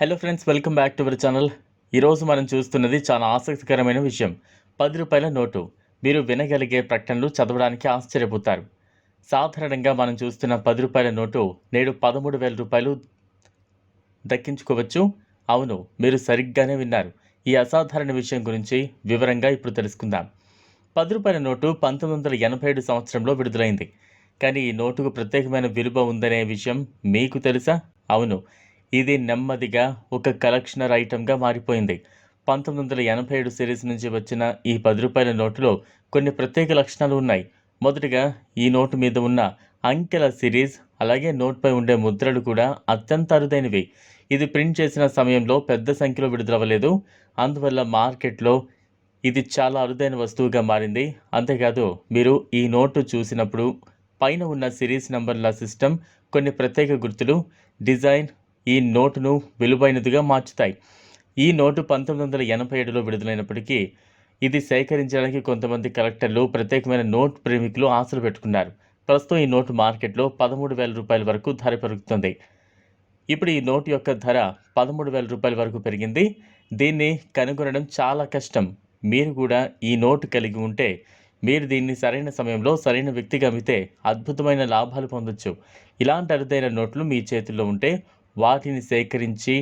Hello friends welcome back to our channel ఈరోజు మనం చూస్తున్నది చాలా ఆసక్తికరమైన విషయం. పది రూపాయల నోటు. మీరు వినగలిగే ప్రకటనలు చదవడానికి ఆశ్చర్యపోతారు. సాధారణంగా మనం చూస్తున్న పది రూపాయల నోటు నేడు పదమూడు వేల రూపాయలు దక్కించుకోవచ్చు. అవును మీరు సరిగ్గానే విన్నారు. ఈ అసాధారణ విషయం గురించి వివరంగా ఇప్పుడు తెలుసుకుందాం. పది రూపాయల నోటు పంతొమ్మిది వందల ఎనభై ఏడు సంవత్సరంలో విడుదలైంది. కానీ ఈ నోటుకు ప్రత్యేకమైన విలువ ఉందనే విషయం మీకు తెలుసా? అవును ఇది నెమ్మదిగా ఒక కలెక్షనర్ ఐటెంగా మారిపోయింది. పంతొమ్మిది వందల ఎనభై ఏడు సిరీస్ నుంచి వచ్చిన ఈ పది రూపాయల నోటులో కొన్ని ప్రత్యేక లక్షణాలు ఉన్నాయి. మొదటిగా ఈ నోటు మీద ఉన్న అంకెల సిరీస్ అలాగే నోట్పై ఉండే ముద్రలు కూడా అత్యంత అరుదైనవి. ఇది ప్రింట్ చేసిన సమయంలో పెద్ద సంఖ్యలో విడుదలవ్వలేదు. అందువల్ల మార్కెట్లో ఇది చాలా అరుదైన వస్తువుగా మారింది. అంతేకాదు మీరు ఈ నోటు చూసినప్పుడు పైన ఉన్న సిరీస్ నంబర్ల సిస్టమ్ కొన్ని ప్రత్యేక గుర్తులు డిజైన్ ఈ నోటును విలువైనదిగా మార్చుతాయి. ఈ నోటు పంతొమ్మిది వందల ఎనభై ఏడులో విడుదలైనప్పటికీ ఇది సేకరించడానికి కొంతమంది కలెక్టర్లు ప్రత్యేకమైన నోట్ ప్రేమికులు ఆశలు పెట్టుకున్నారు. ప్రస్తుతం ఈ నోటు మార్కెట్లో పదమూడు వేల రూపాయల వరకు ధర పెరుగుతుంది. ఇప్పుడు ఈ నోటు యొక్క ధర పదమూడు వేల రూపాయల వరకు పెరిగింది. దీన్ని కనుగొనడం చాలా కష్టం. మీరు కూడా ఈ నోటు కలిగి ఉంటే మీరు దీన్ని సరైన సమయంలో సరైన వ్యక్తికి అమ్మితే అద్భుతమైన లాభాలు పొందొచ్చు. ఇలాంటి అరుదైన నోట్లు మీ చేతుల్లో ఉంటే వాటిని సేకరించి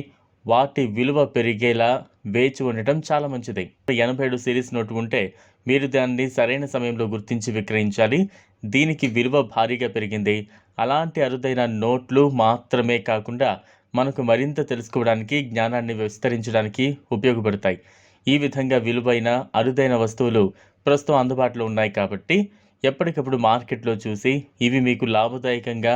వాటి విలువ పెరిగేలా వేచి ఉండటం చాలా మంచిది. ఎనభై ఏడు సిరీస్ నోటు ఉంటే మీరు దాన్ని సరైన సమయంలో గుర్తించి విక్రయించాలి. దీనికి విలువ భారీగా పెరిగింది. అలాంటి అరుదైన నోట్లు మాత్రమే కాకుండా మనకు మరింత తెలుసుకోవడానికి జ్ఞానాన్ని విస్తరించడానికి ఉపయోగపడతాయి. ఈ విధంగా విలువైన అరుదైన వస్తువులు ప్రస్తుతం అందుబాటులో ఉన్నాయి కాబట్టి ఎప్పటికప్పుడు మార్కెట్లో చూసి ఇవి మీకు లాభదాయకంగా